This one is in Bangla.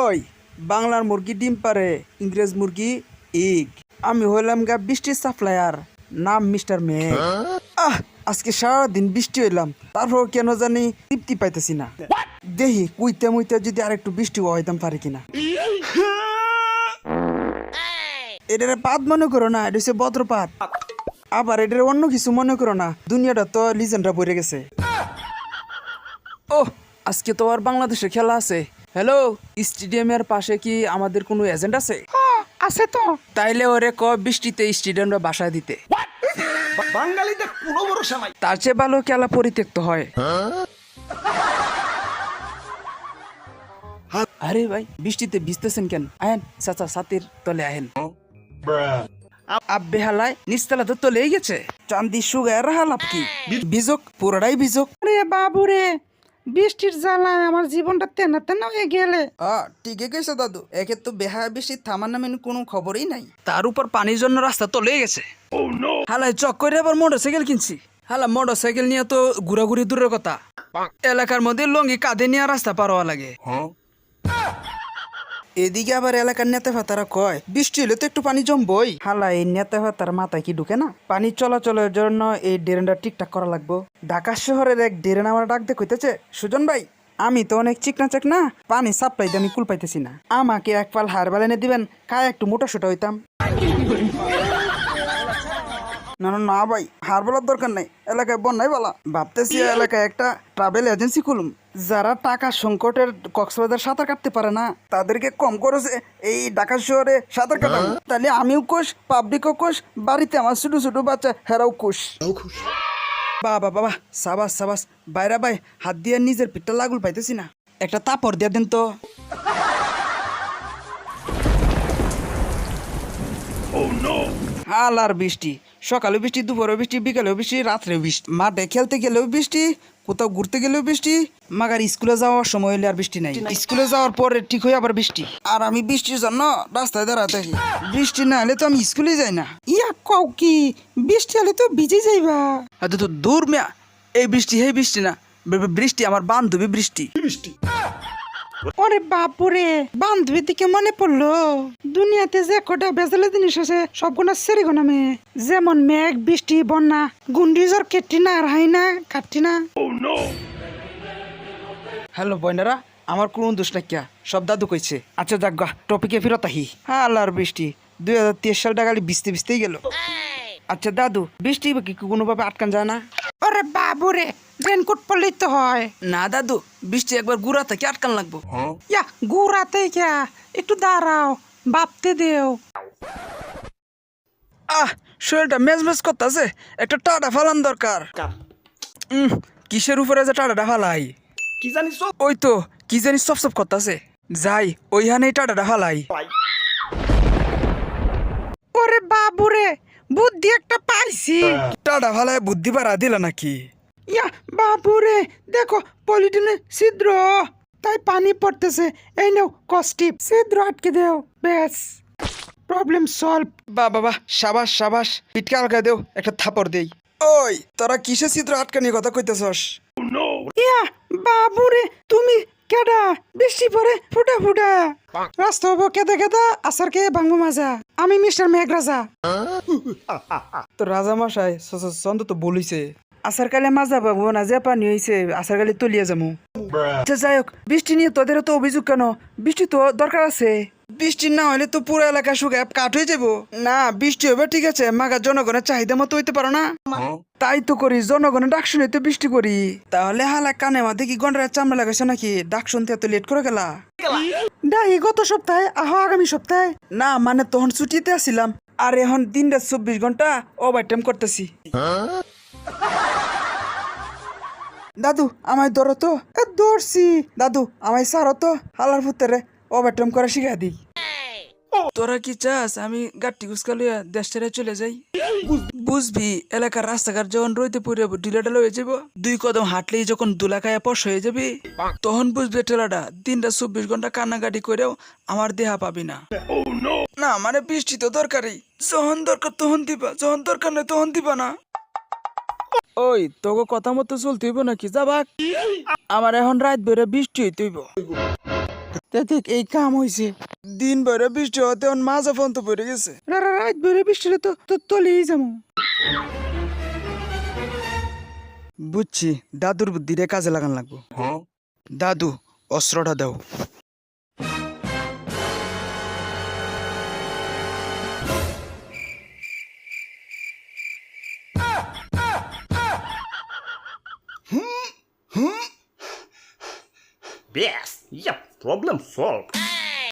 ওই, বাংলার মুরগি ডিম পারে, ইংরেজ মুরগি ইগ। আমি হইলাম গা বৃষ্টির সাপ্লায়ার, নাম মিস্টার মে আহ, আজকে সারাদিন বৃষ্টি হইলাম তারপর কেন জানি তৃপ্তি পাইতেছি না। দেখি কুইতে মুইতে যদি আরেকটু বৃষ্টি হইতাম পারি কিনা? এটা পাত মনে করো না, এটা হচ্ছে বদ্রপাত আবার এটার অন্য কিছু মনে করো না, দুনিয়াটা তো লিজেন্ডরা পড়ে গেছে। ও আজকে তো আর বাংলাদেশে খেলা আছে। হ্যালো স্টেডিয়ামের পাশে কি আমাদের কোনো এজেন্ট আছে? আছে তো। তাইলে ওরে ক বৃষ্টিতে স্টেডিয়ামটা বাসায় দিতে। বাঙালিতে কোনো ভরসা নাই। তার চেয়ে ভালো খেলা পরিত্যক্ত হয়। আরে ভাই বৃষ্টিতে ভিজতেছেন কেন? আহেন চাচা সাতির তলে আহেন আব্বে হালায় নিচতলা তো তলেই গেছে। চান্দি সুগার হালাপ কি? বিজক পুরোটাই বিজক রে বাবু রে বৃষ্টির জ্বালায় আমার জীবনটা তেনা তেনা হয়ে গেলে। ঠিকই কইছো দাদু। একে তো বেহা বৃষ্টি থামার নামে কোনো খবরই নাই। তার উপর পানির জন্য রাস্তা তো লেগে গেছে। হালাই চক করে আবার মোটর সাইকেল কিনছি। হালা মোটর সাইকেল নিয়ে তো ঘুরাঘুরি দূরের কথা। এলাকার মধ্যে লঙ্গি কাঁধে নিয়ে রাস্তা পার হওয়া লাগে। এদিকে আবার এলাকার নেতা ফাতারা কয়, বৃষ্টি হলে তো একটু পানি জমবই। হালা, এই নেতা ফাতার মাথায় কি ঢুকে না? পানি চলাচলের জন্য এই ড্রেনটা ঠিকঠাক করা লাগবো। ঢাকা শহরের এক ড্রেন আমার ডাক দেখ হইতেছে সুজন ভাই, আমি তো অনেক চিকনা চাকনা পানি সাপ্লাই দিয়ে আমি কুল পাইতেছি না। আমাকে এক পাল হার বালেনে দিবেন, কায় একটু মোটা সোটা হইতাম। না না না ভাই হার বলার দরকার নাই এলাকায় বন্যাই বলা। ভাবতেছি এলাকায় একটা ট্রাভেল এজেন্সি খুলুম যারা টাকা সংকটের কক্সবাজার সাঁতার কাটতে পারে না তাদেরকে কম করেছে এই ঢাকা শহরে সাঁতার কাটাবো তাহলে আমিও কোষ পাবলিকও কোষ বাড়িতে আমার ছোট ছোট বাচ্চা হেরাও কোষ। বাবা বাবা সাবাস সাবাস। বাইরা ভাই হাত দিয়ে নিজের পিঠটা লাগুল পাইতেছি না। একটা তাপর দিয়ে দেন তো। হালার বৃষ্টি। সকালে বৃষ্টি দুপুরে বৃষ্টি, বিকালেও বৃষ্টি, রাত্রেও বৃষ্টি। মাঠে খেলতে গেলেও বৃষ্টি, কোথাও ঘুরতে গেলেও বৃষ্টি, মাগার স্কুলে যাওয়ার সময় হইলে আর বৃষ্টি নাই। স্কুলে যাওয়ার পরে ঠিক হয়ে আবার বৃষ্টি। আর আমি বৃষ্টির জন্য রাস্তায় দাঁড়াতে থাকি বৃষ্টি না হলে তো আমি স্কুলে যাই না। ইয়া কও কি, বৃষ্টি হলে তো ভিজে যাইবা। হয়তো তো দূর মেয়া, এই বৃষ্টি এই বৃষ্টি না। বৃষ্টি আমার বান্ধবী বৃষ্টি। বৃষ্টি? ওরে বাপুরে বান্ধবীর দিকে মনে পড়ল। দুনিয়াতে যে কটা বেজালে জিনিস আছে সবগুলো সেরি গোনামে যেমন মেঘ বৃষ্টি বন্যা গুন্ডিজর কেটিনা আর হাইনা কাটিনা হ্যালো বয়নারা আমার কোন দোষ নাই কিয়া? সব দাদু কইছে। আচ্ছা যাক গা টপিকে ফিরত আহি। হ্যাঁ আল্লাহর বৃষ্টি দুই হাজার তেইশ সালটা খালি বিস্তে বিস্তেই গেল। আচ্ছা দাদু বৃষ্টি কি কোনোভাবে আটকান যায় না? ওরে বাবুরে রেনকোট পরলেই তো হয়। না দাদু বৃষ্টি একবার গুড়া থেকে আটকান লাগবো? ইয়া গুড়াতে একটু দাঁড়াও ভাবতে দেও। আহ শরীরটা মেজ মেজ করতেছে একটা টাটা ফালান দরকার। উম, কিসের উপরে যে টাটাটা ফালাই? কি জানিস ওই তো কি জানি সব সব করতেছে। যাই ওইখানেই টাটাটা ফালাই। ওরে বাবুরে বুদ্ধি একটা পাইছি। টাটা ফালায় বুদ্ধি বাড়া দিলা নাকি? ইয়া বাবুরে দেখো পলিটিনে ছিদ্র। তাই পানি পড়তেছে। এই নাও কস্টিপ ছিদ্র আটকে দেও ব্যাস। প্রবলেম সলভ বা বাবা সাবাস সাবাস। পিটকে আলগা দেও একটা থাপড় দেই। ওই তোরা কিসে চিত্র আটকানি কথা কইতেছস? ইয়া বাবুরে তুমি কেডা? বৃষ্টি পরে ফুটা ফুটা। রাস্তা হব কেদা কেদা আসার কে ভাঙবো মাজা। আমি মিস্টার মেঘ রাজা তো রাজা মশাই চন্দ তো বলিছে। আসার কালে মাজা পাবো না যে পানি হয়েছে আসার কালে তলিয়ে যাব আচ্ছা যাই হোক বৃষ্টি নিয়ে তোদের তো অভিযোগ কেন? বৃষ্টি তো দরকার আছে। বৃষ্টি না হলে তো পুরো এলাকা শুকায় কাঠ হয়ে যাব। না বৃষ্টি হবে ঠিক আছে মাগা জনগণের চাহিদা মতো হইতে পারো না। তাই তো করি জনগণের ডাক শুনে তো বৃষ্টি করি। তাহলে হালা কানে মাঝে কি গন্ডারের চামড়া লাগাইছে নাকি? ডাক শুনতে এত লেট করে গেলা। ডাই গত সপ্তাহে আহ আগামী সপ্তাহে। না মানে তখন ছুটিতে আসিলাম আর এখন দিনটা চব্বিশ ঘণ্টা ওভার টাইম করতেছি। দাদু, আমায় ধরো তো। ধরছি। দাদু, আমায় সারো তো। হালার ফুতেরে ওভার টাইম করে শিখা দিই। তোরা কি চাস, আমি গাট্টি গুসকালিয়া দেশ ছেড়ে চলে যাই? বুঝবি, এলাকার রাস্তাঘাট যখন রইতে পড়ে ঢালা হয়ে যাব দুই কদম হাঁটলেই যখন দুলাকায় পশ হয়ে যাবি, তখন বুঝবি ঠেলাটা দিনটা চব্বিশ ঘণ্টা কান্নাকাটি করেও আমার দেহা পাবি না। না মানে বৃষ্টি তো দরকারই। যখন দরকার তখন দিবা, যখন দরকার নেই তখন দিবা না। ওই তোকে কথা মতো চলতে হইব নাকি? যাবাক আমার এখন রাত বেড়ে বৃষ্টি হইতে হইব। তে এই কাম হইছে। দিন ভরে বৃষ্টি হতে অন মাজা ফন্ত পড়ে গেছে। রাত বেড়ে বৃষ্টিতে তো তো তলিয়ে যাব। বুঝছি দাদুর বুদ্ধিরে কাজে লাগান লাগবো। দাদু অস্ত্রটা দাও। Yes, yep, problem solved.